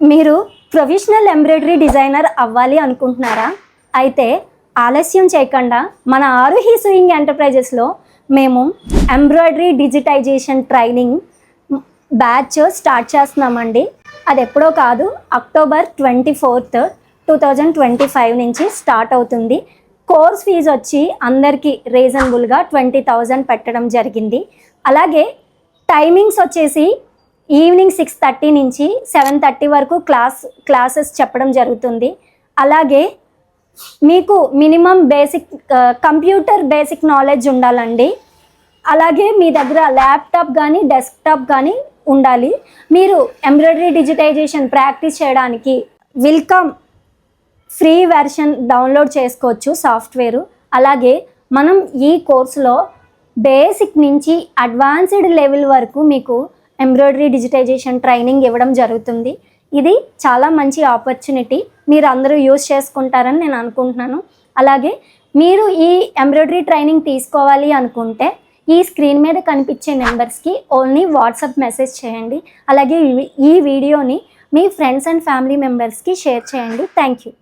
మీరు professional embroidery designer అవ్వాలి అనుకుంటున్నారా? అయితే ఆలస్యం చేయకుండా మన ఆరుహి సూయింగ్ ఎంటర్ప్రైజెస్లో మేము embroidery digitization training batch start చేస్తున్నామండి. అది ఎప్పుడో కాదు October twenty fourth two thousand twenty five నుంచి స్టార్ట్ అవుతుంది. కోర్స్ ఫీజు వచ్చి అందరికీ రీజనబుల్గా ట్వంటీ థౌజండ్ పెట్టడం జరిగింది. అలాగే టైమింగ్స్ వచ్చేసి ఈవినింగ్ సిక్స్ థర్టీ నుంచి సెవెన్ థర్టీ వరకు క్లాస్ క్లాసెస్ చెప్పడం జరుగుతుంది. అలాగే మీకు minimum basic computer basic knowledge ఉండాలండి. అలాగే మీ దగ్గర ల్యాప్టాప్ కానీ డెస్క్టాప్ కానీ ఉండాలి. మీరు ఎంబ్రాయిడరీ డిజిటైజేషన్ ప్రాక్టీస్ చేయడానికి వెల్కమ్ ఫ్రీ వెర్షన్ డౌన్లోడ్ చేసుకోవచ్చు సాఫ్ట్వేరు. అలాగే మనం ఈ కోర్సులో బేసిక్ నుంచి అడ్వాన్స్డ్ లెవెల్ వరకు మీకు ఎంబ్రాయిడరీ డిజిటైజేషన్ ట్రైనింగ్ ఇవ్వడం జరుగుతుంది. ఇది చాలా మంచి ఆపర్చునిటీ. మీరు అందరూ యూజ్ చేసుకుంటారని నేను అనుకుంటున్నాను. అలాగే మీరు ఈ ఎంబ్రాయిడరీ ట్రైనింగ్ తీసుకోవాలి అనుకుంటే ఈ స్క్రీన్ మీద కనిపించే నెంబర్స్కి ఓన్లీ వాట్సాప్ మెసేజ్ చేయండి. అలాగే ఈ- వీడియోని మీ ఫ్రెండ్స్ అండ్ ఫ్యామిలీ మెంబర్స్కి షేర్ చేయండి. Thank you.